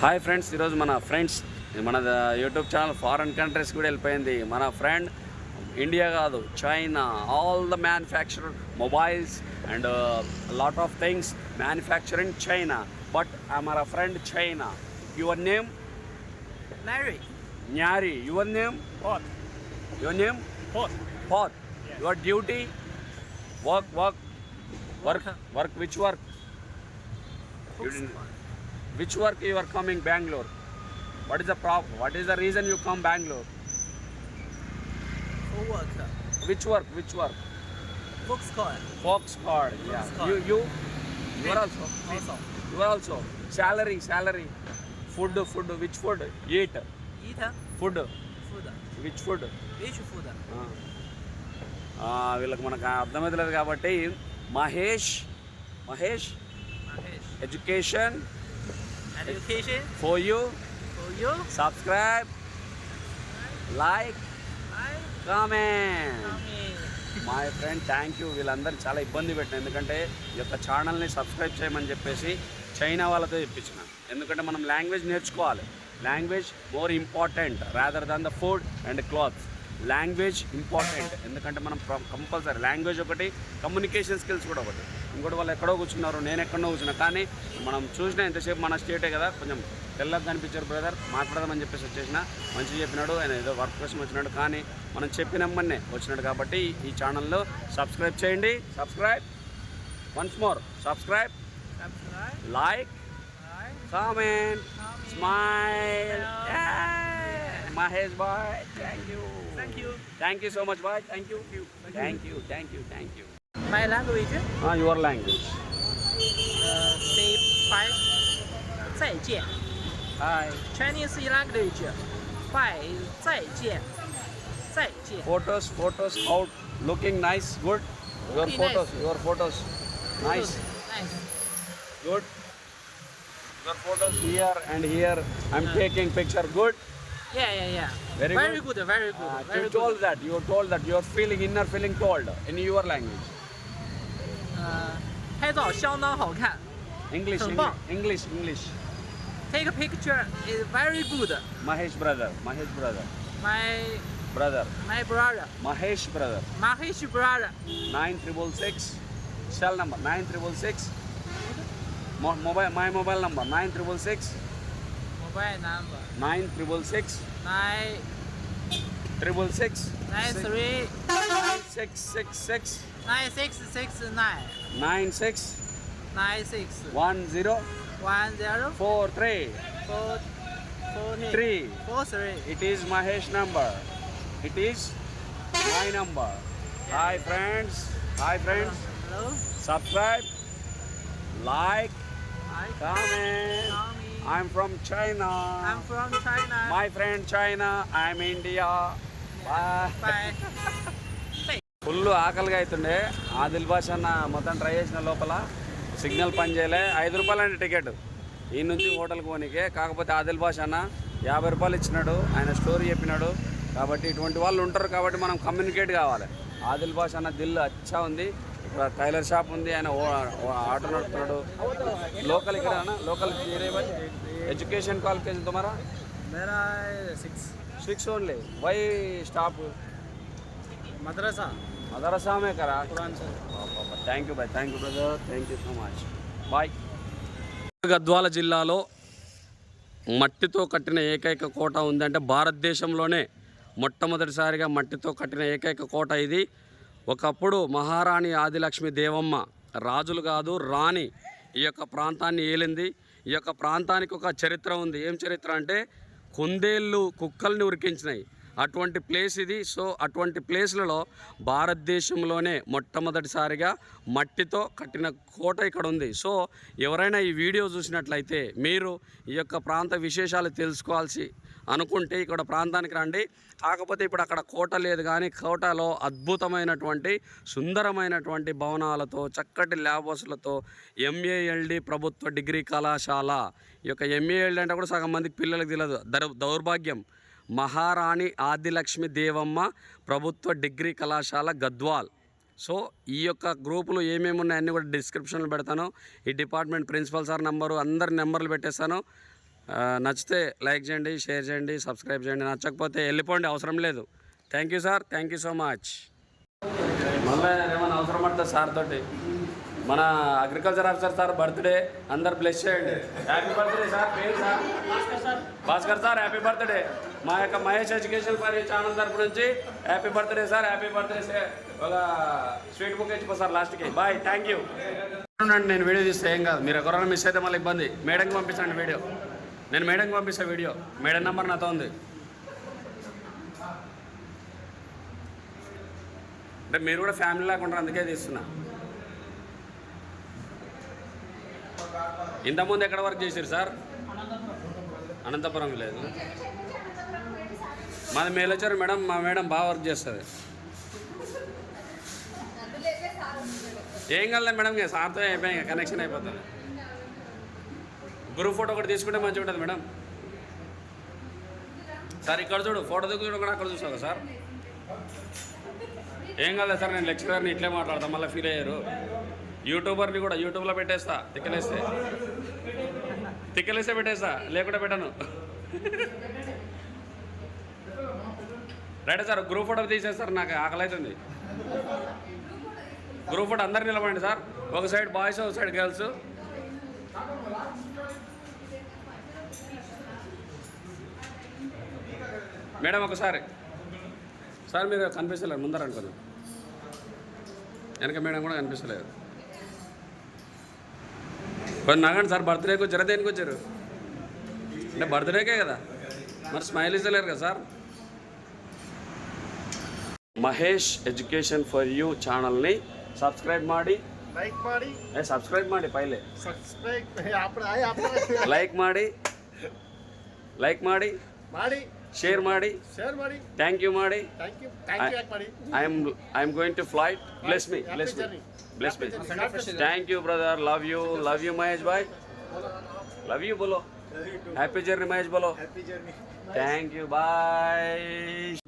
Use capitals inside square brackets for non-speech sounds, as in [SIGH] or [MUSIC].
Hi friends ఈరోజు మన friends మన యూట్యూబ్ ఛానల్ ఫారెన్ కంట్రీస్ కూడా వెళ్ళిపోయింది మన ఫ్రెండ్ ఇండియా కాదు China all the manufacture mobiles and lot of things manufacturing China but మన friend China your name. న్యారి your name. Your name. What? Your duty? Work, work, work, work. Which work? Which work you are coming Bengaluru what is the ప్రా what is the reason you come Bangalore which work which work also salary salary food food which food eat food which food వీళ్ళకి మనకు అర్థమైతలేదు కాబట్టి Mahesh Mahesh. Education Education? For you for you. Like I comment Tommy. My friend thank you వీళ్ళందరూ చాలా ఇబ్బంది పెట్టిన. ఎందుకంటే ఈ యొక్క ఛానల్ని సబ్స్క్రైబ్ చేయమని చెప్పేసి చైనా వాళ్ళతో చెప్పించిన. ఎందుకంటే మనం లాంగ్వేజ్ నేర్చుకోవాలి. Language more important rather than the food and clothes language important ఎందుకంటే మనం కంపల్సరీ లాంగ్వేజ్ ఒకటి కమ్యూనికేషన్ స్కిల్స్ కూడా ఒకటి. ఇంకోటి వాళ్ళు ఎక్కడో కూర్చున్నారు నేను ఎక్కడో కూర్చున్నా. కానీ మనం చూసిన ఎంతసేపు మన స్టేటే కదా కొంచెం తెల్లగా కనిపించారు బ్రదర్ మాట్లాడదామని చెప్పేసి వచ్చేసిన. మంచిగా చెప్పినాడు ఆయన ఏదో వర్క్ కోసం వచ్చినాడు. కానీ మనం చెప్పినమ్మనే వచ్చినాడు కాబట్టి ఈ ఛానల్లో సబ్స్క్రైబ్ చేయండి. Subscribe. Once more subscribe. Like. Comment. Smile. Mahesh bye thank you. Thank you so much bye thank you thank you thank you thank you My language? Ah, your language. Uh, say bye. 再见. Hi. Chinese language. Bye. 再见.再见. Photos, photos out. Looking nice, good. Your photos, nice. your photos. Nice. Nice. Good. Your photos here and here. I'm taking picture. Good. Yeah, yeah, yeah. Very good. good, very good. Ah, very you good. told that. You told that. Your feeling, inner feeling, told in your language. 拍照相当好看。 english 很 english 棒。 english english Take a picture is very good. mahesh brother mahesh brother My brother my brother, mahesh brother Mahesh brother. 9366 cell number 9366 Mo- mobile my mobile number 9366 Mobile number 9366 nine triple six nine three nine six six six nine six six nine nine six nine six one zero one zero four three four four three. four three. It is Mahesh number. It is my number. Hi friends. Hi friends. Hello. Subscribe, like, comment. I'm from China. I'm from China. My friend China. I'm India. Bye. Bye. [LAUGHS] Full ఆకలిగా అవుతుండే ఆదిల్ భాష అన్న మొత్తం try చేసిన లోపల signal పని చేయలే. ఐదు రూపాయలు అంటే టికెట్. ఈ నుంచి హోటల్కి పోనీకే. కాకపోతే ఆదిల్ భాష అన్న యాభై రూపాయలు ఇచ్చినాడు. ఆయన స్టోరీ చెప్పినాడు. కాబట్టి ఇటువంటి వాళ్ళు ఉంటారు కాబట్టి మనం కమ్యూనికేట్ కావాలి. ఆదిల్ భాష అన్న దిల్ అచ్చా ఉంది. ఇక్కడ టైలర్ షాప్ ఉంది. ఆయన ఆటో నడుపుతున్నాడు. లోకల్ ఇక్కడ లోకల్ ఎడ్యుకేషన్ క్వాలిఫికేషన్ తుమారా six. Six only why stop मदरसा మదరసా మే కరా कुरान से thank you bye thank you brother thank you so much bye Gadwal జిల్లాలో మట్టితో కట్టిన ఏకైక కోట ఉందంటే భారతదేశంలోనే మొట్టమొదటిసారిగా మట్టితో కట్టిన ఏకైక కోట ఇది ఒకప్పుడు మహారాణి ఆదిలక్ష్మి దేవమ్మ రాజులు కాదు రాణి ఈ యొక్క ప్రాంతాన్ని ఏలింది ఈ యొక్క ప్రాంతానికి ఒక చరిత్ర ఉంది ఏం చరిత్ర అంటే కుందేళ్ళు కుక్కల్ని ఉరికించినాయి అటువంటి ప్లేస్ ఇది. సో అటువంటి ప్లేస్లలో భారతదేశంలోనే మొట్టమొదటిసారిగా మట్టితో కట్టిన కోట ఇక్కడ ఉంది. సో ఎవరైనా ఈ వీడియో చూసినట్లయితే మీరు ఈ యొక్క ప్రాంత విశేషాలు తెలుసుకోవాల్సి అనుకుంటే ఇక్కడ ప్రాంతానికి రండి. కాకపోతే ఇప్పుడు అక్కడ కోట లేదు కానీ కోటలో అద్భుతమైనటువంటి సుందరమైనటువంటి భవనాలతో చక్కటి ల్యాబస్లతో ఎంఏఎల్డి ప్రభుత్వ డిగ్రీ కళాశాల. ఈ యొక్క ఎంఏఎల్డి అంటే కూడా సగం మందికి పిల్లలకు తెలియదు దౌర్భాగ్యం. మహారాణి ఆదిలక్ష్మి దేవమ్మ ప్రభుత్వ డిగ్రీ కళాశాల గద్వాల్. సో ఈ యొక్క గ్రూపులు ఏమేమి ఉన్నాయి అన్నీ కూడా డిస్క్రిప్షన్లో పెడతాను. ఈ డిపార్ట్మెంట్ ప్రిన్సిపల్ సార్ నెంబరు అందరి నెంబర్లు పెట్టేస్తాను. నచ్చితే లైక్ చేయండి షేర్ చేయండి సబ్స్క్రైబ్ చేయండి. నచ్చకపోతే వెళ్ళిపోండి అవసరం లేదు. Thank you sir thank you so much. మళ్ళీ ఏమైనా అవసరం పడుతుంది సార్ తోటి. మన అగ్రికల్చర్ ఆఫీసర్ సార్ బర్త్డే అందరు బ్లెస్ చేయండి. హ్యాపీ బర్త్డే సార్ పేరు sir. Bhaskar sir. Happy birthday మా యొక్క మహేష్ ఎడ్యుకేషన్ ఫర్ ఛానల్ తరపు నుంచి. Happy birthday sir happy birthday sir ఒక స్వీట్ బుక్ ఇచ్చిపో సార్ లాస్ట్కి బాయ్ థ్యాంక్ యూ నేను వీడియో తీస్తే ఏం కాదు. మీరు ఎవరైనా మిస్ అయితే మళ్ళీ ఇబ్బంది. మేడంకి పంపించండి వీడియో. నేను మేడంకి పంపిస్తా వీడియో. మేడం నెంబర్ నాతో ఉంది. అంటే మీరు కూడా ఫ్యామిలీ లాగా ఉంటారు అందుకే తీస్తున్నా. ఇంతకుముందు ఎక్కడ వర్క్ చేశారు సార్ అనంతపురం. లేదు మాది మేలొచ్చారు మేడం మా మేడం బాగా వర్క్ చేస్తుంది. ఏం కలదా మేడం ఇక సార్తో అయిపోయి కనెక్షన్ అయిపోతుంది. గ్రూప్ ఫోటో ఒకటి తీసుకుంటే మంచిగా ఉంటుంది మేడం. సార్ ఇక్కడ చూడు ఫోటో దిగు కూడా అక్కడ చూసావు సార్? ఏం కదా సార్ నేను లెక్చరర్ని ఇట్లే మాట్లాడతాను మళ్ళీ ఫీల్ అయ్యారు. యూట్యూబర్ని కూడా యూట్యూబ్లో పెట్టేస్తా తిక్కలేస్తే. తిక్కలేస్తే పెట్టేస్తా లేకుండా పెట్టను. రైట్ సార్ గ్రూప్ ఫోటో తీసేస్తారు నాకు ఆకలి అవుతుంది గ్రూప్ ఫోటో అందరు నిలబడండి సార్. ఒక సైడ్ బాయ్స్ ఒక సైడ్ గర్ల్స్ మేడం ఒకసారి. సార్ మీరు కనిపిస్తలేరు. ముందర అనుకుందాం. వెనక మేడం కూడా కనిపిస్తలేదు కొంచెం నగండి సార్ బర్త్డేకి వచ్చారా. దేనికి వచ్చారు? అంటే బర్త్డేకే కదా. మరి స్మైల్ ఇస్తలేరు కదా sir. Mahesh education for you channel subscribe like subscribe पैले like like share thank you I am going to flat bless me bless me bless me thank you brother love you love you Mahesh भाई love you बोलो happy journey Mahesh बोलो thank you bye